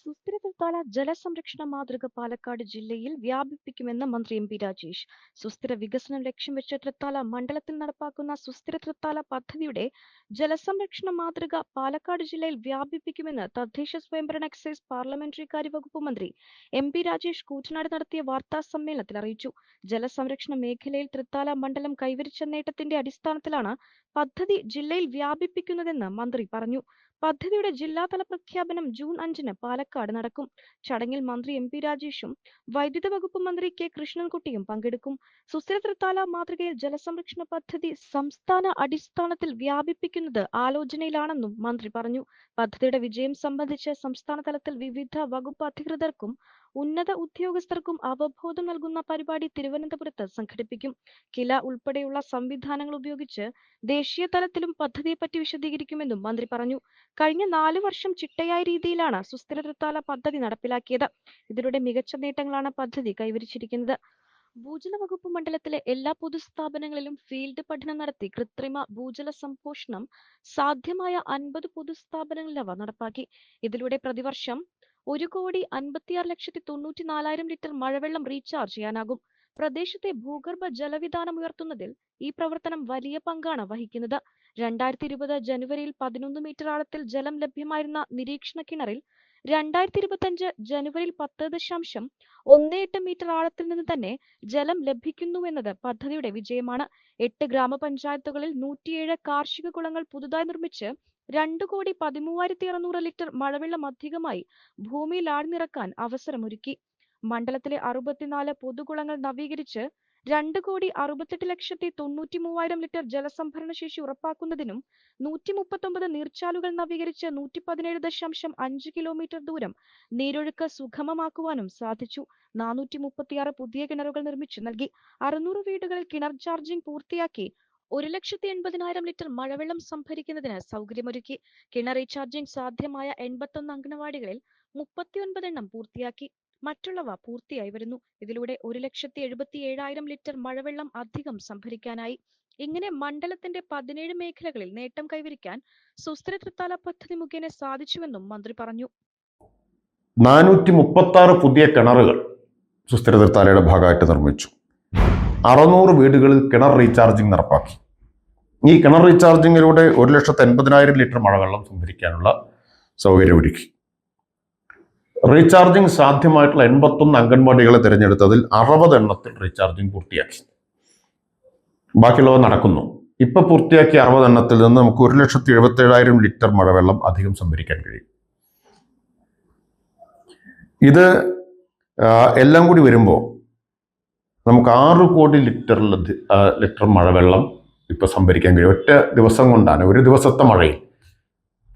സുസ്ഥിര തൃത്താല ജലസംരക്ഷണ മാതൃക പാലക്കാട് ജില്ലയിൽ വ്യാപിപ്പിക്കുമെന്ന് മന്ത്രി എം പി രാജേഷ്. സുസ്ഥിര വികസനം ലക്ഷ്യം വെച്ച് തൃത്താല മണ്ഡലത്തിൽ നടപ്പാക്കുന്ന സുസ്ഥിര തൃത്താല പദ്ധതിയുടെ ജലസംരക്ഷണ മാതൃക പാലക്കാട് ജില്ലയിൽ വ്യാപിപ്പിക്കുമെന്ന് തദ്ദേശ സ്വയംഭരണ എക്സൈസ് പാർലമെന്ററി കാര്യ വകുപ്പ് മന്ത്രി എം പി രാജേഷ് കൂറ്റനാട് നടത്തിയ വാർത്താ സമ്മേളനത്തിൽ അറിയിച്ചു. ജലസംരക്ഷണ മേഖലയിൽ തൃത്താല മണ്ഡലം കൈവരിച്ച നേട്ടത്തിന്റെ അടിസ്ഥാനത്തിലാണ് പദ്ധതി ജില്ലയിൽ വ്യാപിപ്പിക്കുന്നതെന്ന് മന്ത്രി പറഞ്ഞു. പദ്ധതിയുടെ ജില്ലാതല പ്രഖ്യാപനം ജൂൺ അഞ്ചിന് പാലക്കാട് നടക്കും. ചടങ്ങിൽ മന്ത്രി എം പി രാജേഷും വൈദ്യുത വകുപ്പ് മന്ത്രി കെ കൃഷ്ണൻകുട്ടിയും പങ്കെടുക്കും. സുസ്ഥിര തൃത്താല മാതൃകയിൽ ജലസംരക്ഷണ പദ്ധതി സംസ്ഥാന അടിസ്ഥാനത്തിൽ വ്യാപിപ്പിക്കുന്നത് ആലോചനയിലാണെന്നും മന്ത്രി പറഞ്ഞു. പദ്ധതിയുടെ വിജയം സംബന്ധിച്ച് സംസ്ഥാന തലത്തിൽ വിവിധ വകുപ്പ് അധികൃതർക്കും ഉന്നത ഉദ്യോഗസ്ഥർക്കും അവബോധം നൽകുന്ന പരിപാടി തിരുവനന്തപുരത്ത് സംഘടിപ്പിക്കും. കില ഉൾപ്പെടെയുള്ള സംവിധാനങ്ങൾ ഉപയോഗിച്ച് ദേശീയ തലത്തിലും പദ്ധതിയെപ്പറ്റി വിശദീകരിക്കുമെന്നും മന്ത്രി പറഞ്ഞു. കഴിഞ്ഞ നാല് വർഷം ചിട്ടയായ രീതിയിലാണ് സുസ്ഥിര തൃത്താല പദ്ധതി നടപ്പിലാക്കിയത്. ഇതിലൂടെ മികച്ച നേട്ടങ്ങളാണ് പദ്ധതി കൈവരിച്ചിരിക്കുന്നത്. ഭൂജല വകുപ്പ് മണ്ഡലത്തിലെ എല്ലാ പൊതുസ്ഥാപനങ്ങളിലും ഫീൽഡ് പഠനം നടത്തി കൃത്രിമ ഭൂജല സംപോഷണം സാധ്യമായ അൻപത് പൊതുസ്ഥാപനങ്ങളിൽ അവ നടപ്പാക്കി. ഇതിലൂടെ പ്രതിവർഷം ഒരു കോടി അൻപത്തിയാറ് ലക്ഷത്തി തൊണ്ണൂറ്റി നാലായിരം ലിറ്റർ മഴവെള്ളം റീചാർജ് ചെയ്യാനാകും. പ്രദേശത്തെ ഭൂഗർഭ ജലവിധാനം ഉയർത്തുന്നതിൽ ഈ പ്രവർത്തനം വലിയ പങ്കാണ് വഹിക്കുന്നത്. രണ്ടായിരത്തി ഇരുപത് ജനുവരിയിൽ പതിനൊന്ന് മീറ്റർ ആഴത്തിൽ ജലം ലഭ്യമായിരുന്ന നിരീക്ഷണ കിണറിൽ രണ്ടായിരത്തി ഇരുപത്തഞ്ച് ജനുവരിയിൽ പത്ത് ദശാംശം ഒന്ന് എട്ട് മീറ്റർ ആഴത്തിൽ നിന്ന് തന്നെ ജലം ലഭിക്കുന്നുവെന്നത് പദ്ധതിയുടെ വിജയമാണ്. എട്ട് ഗ്രാമപഞ്ചായത്തുകളിൽ നൂറ്റിയേഴ് കാർഷിക കുളങ്ങൾ പുതുതായി നിർമ്മിച്ച് രണ്ടു കോടി പതിമൂവായിരത്തി അറുന്നൂറ് ലിറ്റർ മഴവെള്ളം അധികമായി ഭൂമിയിൽ ആഴ്ന്നിറക്കാൻ അവസരമൊരുക്കി. മണ്ഡലത്തിലെ അറുപത്തിനാല് പൊതുകുളങ്ങൾ നവീകരിച്ച് രണ്ട് കോടി അറുപത്തെട്ട് ലക്ഷത്തി തൊണ്ണൂറ്റി മൂവായിരം ലിറ്റർ ജലസംഭരണ ശേഷി ഉറപ്പാക്കുന്നതിനും നൂറ്റി മുപ്പത്തൊമ്പത് നീർച്ചാലുകൾ നവീകരിച്ച് നൂറ്റി പതിനേഴ് ദശാംശം അഞ്ച് കിലോമീറ്റർ ദൂരം നീരൊഴുക്ക് സുഗമമാക്കുവാനും സാധിച്ചു. നാനൂറ്റി മുപ്പത്തിയാറ് പുതിയ കിണറുകൾ നിർമ്മിച്ചു നൽകി. അറുന്നൂറ് വീടുകളിൽ കിണർ ചാർജിംഗ് പൂർത്തിയാക്കി. ഒരു ലക്ഷത്തി എൺപതിനായിരം ലിറ്റർ മഴവെള്ളം സംഭരിക്കുന്നതിന് സൗകര്യമൊരുക്കി. കിണർ റീചാർജിംഗ് സാധ്യമായ എൺപത്തൊന്ന് അംഗനവാടികളിൽ മുപ്പത്തിയൊൻപത് എണ്ണം പൂർത്തിയാക്കി. മറ്റുള്ളവ പൂർത്തിയായി വരുന്നു. ഇതിലൂടെ ഒരു ലക്ഷത്തി എഴുപത്തി ഏഴായിരം ലിറ്റർ മഴവെള്ളം അധികം സംഭരിക്കാനായി. ഇങ്ങനെ മണ്ഡലത്തിന്റെ പതിനേഴ് മേഖലകളിൽ നേട്ടം കൈവരിക്കാൻ സുസ്ഥിര തൃത്താല പദ്ധതി മുഖേന സാധിച്ചുവെന്നും മന്ത്രി പറഞ്ഞു. നാനൂറ്റി മുപ്പത്തി ആറ് പുതിയ കിണറുകൾ സുസ്ഥിര ത്രിത്താലയുടെ ഭാഗമായിട്ട് നിർമ്മിച്ചു. അറുന്നൂറ് വീടുകളിൽ കിണർ റീചാർജിംഗ് നടപ്പാക്കി. ഈ കിണർ റീചാർജിങ്ങിലൂടെ ഒരു ലക്ഷത്തി എൺപതിനായിരം ലിറ്റർ മഴവെള്ളം സംഭരിക്കാനുള്ള സൗകര്യം ഒരുക്കി. റീചാർജിംഗ് സാധ്യമായിട്ടുള്ള എൺപത്തൊന്ന് അംഗൻവാടികളെ തിരഞ്ഞെടുത്തതിൽ അറുപത് എണ്ണത്തിൽ റീചാർജിംഗ് പൂർത്തിയാക്കി. ബാക്കിയുള്ളവ നടക്കുന്നു. ഇപ്പൊ പൂർത്തിയാക്കിയ അറുപത് എണ്ണത്തിൽ നിന്ന് നമുക്ക് ഒരു ലക്ഷത്തി എഴുപത്തി ഏഴായിരം ലിറ്റർ മഴവെള്ളം അധികം സംഭരിക്കാൻ കഴിയും. ഇത് എല്ലാം കൂടി വരുമ്പോൾ നമുക്ക് ആറ് കോടി ലിറ്ററിൽ ലിറ്റർ മഴവെള്ളം ഇപ്പൊ സംഭരിക്കാൻ കഴിയും. ഒറ്റ ദിവസം കൊണ്ടാണ് ഒരു ദിവസത്തെ മഴയിൽ.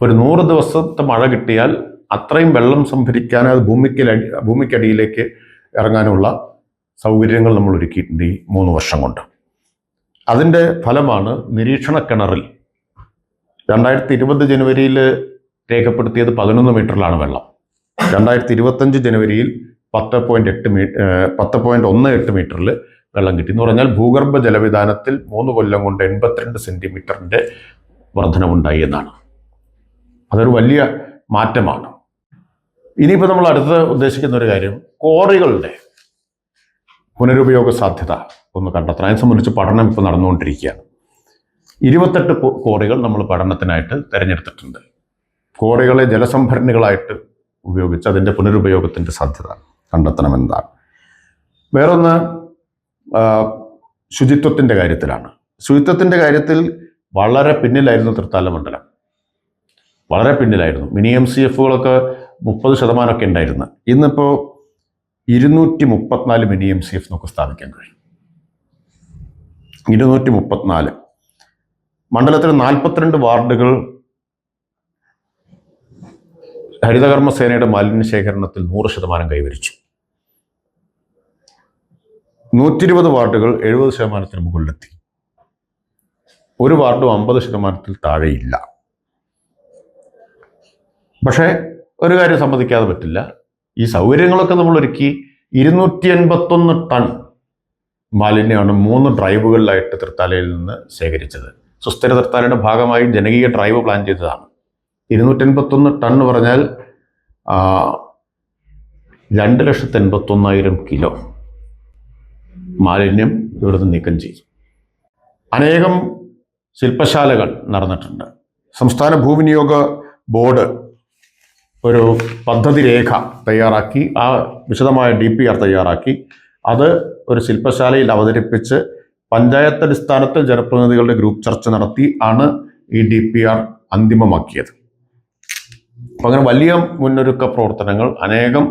ഒരു നൂറ് ദിവസത്തെ മഴ കിട്ടിയാൽ അത്രയും വെള്ളം സംഭരിക്കാൻ അത് ഭൂമിക്ക് ഭൂമിക്കടിയിലേക്ക് ഇറങ്ങാനുള്ള സൗകര്യങ്ങൾ നമ്മൾ ഒരുക്കിയിട്ടുണ്ട് ഈ മൂന്ന് വർഷം കൊണ്ട്. അതിന്റെ ഫലമാണ് നിരീക്ഷണ കിണറിൽ രണ്ടായിരത്തി ഇരുപത് ജനുവരിയിൽ രേഖപ്പെടുത്തിയത് പതിനൊന്ന് മീറ്ററിലാണ് വെള്ളം. രണ്ടായിരത്തി ഇരുപത്തഞ്ച് ജനുവരിയിൽ പത്ത് പോയിന്റ് എട്ട് മീ പത്ത് പോയിന്റ് ഒന്ന് എട്ട് മീറ്ററിൽ വെള്ളം കിട്ടി. എന്ന് പറഞ്ഞാൽ ഭൂഗർഭ ജലവിധാനത്തിൽ മൂന്ന് കൊല്ലം കൊണ്ട് എൺപത്തിരണ്ട് സെന്റിമീറ്ററിന്റെ വർധനവുണ്ടായി എന്നാണ്. അതൊരു വലിയ മാറ്റമാണ്. ഇനിയിപ്പോൾ നമ്മൾ അടുത്ത് ഉദ്ദേശിക്കുന്ന ഒരു കാര്യം കോറികളുടെ പുനരുപയോഗ സാധ്യത ഒന്ന് കണ്ടെത്തണം. അതിനെ സംബന്ധിച്ച് പഠനം ഇപ്പോൾ നടന്നുകൊണ്ടിരിക്കുകയാണ്. ഇരുപത്തെട്ട് കോറികൾ നമ്മൾ പഠനത്തിനായിട്ട് തിരഞ്ഞെടുത്തിട്ടുണ്ട്. കോറികളെ ജലസംഭരണികളായിട്ട് ഉപയോഗിച്ച് അതിന്റെ പുനരുപയോഗത്തിന്റെ സാധ്യത കണ്ടെത്തണമെന്നതാണ് വേറൊന്ന് ശുചിത്വത്തിന്റെ കാര്യത്തിലാണ്. ശുചിത്വത്തിന്റെ കാര്യത്തിൽ വളരെ പിന്നിലായിരുന്നു തൃത്താല മണ്ഡലം. വളരെ പിന്നിലായിരുന്നു. മിനി എം സി എഫുകളൊക്കെ മുപ്പത് ശതമാനമൊക്കെ ഉണ്ടായിരുന്നു. ഇന്നിപ്പോൾ ഇരുന്നൂറ്റി മുപ്പത്തിനാല് മിനി എം സി എഫ് നമുക്ക് സ്ഥാപിക്കാൻ കഴിയും. ഇരുന്നൂറ്റി മുപ്പത്തിനാല് മണ്ഡലത്തിൽ നാൽപ്പത്തിരണ്ട് വാർഡുകൾ ഹരിതകർമ്മ സേനയുടെ മാലിന്യ ശേഖരണത്തിൽ നൂറ് ശതമാനം കൈവരിച്ചു. നൂറ്റി ഇരുപത് വാർഡുകൾ എഴുപത് ശതമാനത്തിന് മുകളിലെത്തി. ഒരു വാർഡും അമ്പത് ശതമാനത്തിൽ താഴെയില്ല. പക്ഷേ ഒരു കാര്യം സമ്മതിക്കാതെ പറ്റില്ല. ഈ സൗകര്യങ്ങളൊക്കെ നമ്മൾ ഒരുക്കി ഇരുന്നൂറ്റി എൺപത്തൊന്ന് ടൺ മാലിന്യമാണ് മൂന്ന് ഡ്രൈവുകളിലായിട്ട് തൃത്താലയിൽ നിന്ന് ശേഖരിച്ചത്. സുസ്ഥിര തൃത്താലയുടെ ഭാഗമായി ജനകീയ ഡ്രൈവ് പ്ലാൻ ചെയ്തതാണ്. ഇരുന്നൂറ്റി എൺപത്തൊന്ന് ടൺ പറഞ്ഞാൽ രണ്ട് ലക്ഷത്തി എൺപത്തൊന്നായിരം കിലോ. മാലിന്യം ഇവിടുന്ന് നീക്കം ചെയ്തു. അനേകം ശില്പശാലകൾ നടന്നിട്ടുണ്ട്. സംസ്ഥാന ഭൂവിനിയോഗ ബോർഡ് ഒരു പദ്ധതി രേഖ തയ്യാറാക്കി ആ വിശദമായ ഡി പി ആർ തയ്യാറാക്കി. അത് ഒരു ശില്പശാലയിൽ അവതരിപ്പിച്ച് പഞ്ചായത്ത് അടിസ്ഥാനത്തിൽ ജനപ്രതിനിധികളുടെ ഗ്രൂപ്പ് ചർച്ച നടത്തി ആണ് ഈ ഡി പി ആർ അന്തിമമാക്കിയത്. അപ്പം അങ്ങനെ വലിയ മുന്നൊരുക്ക പ്രവർത്തനങ്ങൾ അനേകം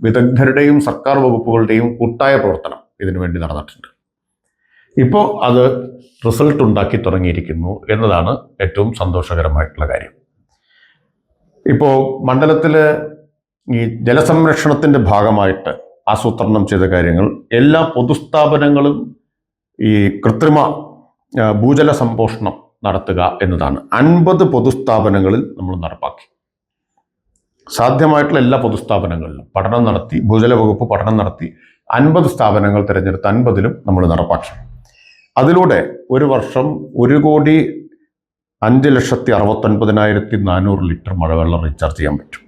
വിദഗ്ധരുടെയും സർക്കാർ വകുപ്പുകളുടെയും കൂട്ടായ പ്രവർത്തനം ഇതിനു വേണ്ടി നടന്നിട്ടുണ്ട്. ഇപ്പോൾ അത് റിസൾട്ട് ഉണ്ടാക്കി തുടങ്ങിയിരിക്കുന്നു എന്നതാണ് ഏറ്റവും സന്തോഷകരമായിട്ടുള്ള കാര്യം. ഇപ്പോൾ മണ്ഡലത്തിൽ ഈ ജലസംരക്ഷണത്തിന്റെ ഭാഗമായിട്ട് ആസൂത്രണം ചെയ്ത കാര്യങ്ങൾ എല്ലാ പൊതുസ്ഥാപനങ്ങളും ഈ കൃത്രിമ ഭൂജല സംപോഷണം നടത്തുക എന്നതാണ്. അൻപത് പൊതുസ്ഥാപനങ്ങളിൽ നമ്മൾ നടപ്പാക്കി. സാധ്യമായിട്ടുള്ള എല്ലാ പൊതുസ്ഥാപനങ്ങളിലും പഠനം നടത്തി ഭൂജല വകുപ്പ് പഠനം നടത്തി അൻപത് സ്ഥാപനങ്ങൾ തിരഞ്ഞെടുത്ത് അൻപതിലും നമ്മൾ നടപ്പാക്കി. അതിലൂടെ ഒരു വർഷം ഒരു കോടി അഞ്ച് ലക്ഷത്തി അറുപത്തൊൻപതിനായിരത്തി നാനൂറ് ലിറ്റർ മഴവെള്ളം റീചാർജ് ചെയ്യാൻ പറ്റും.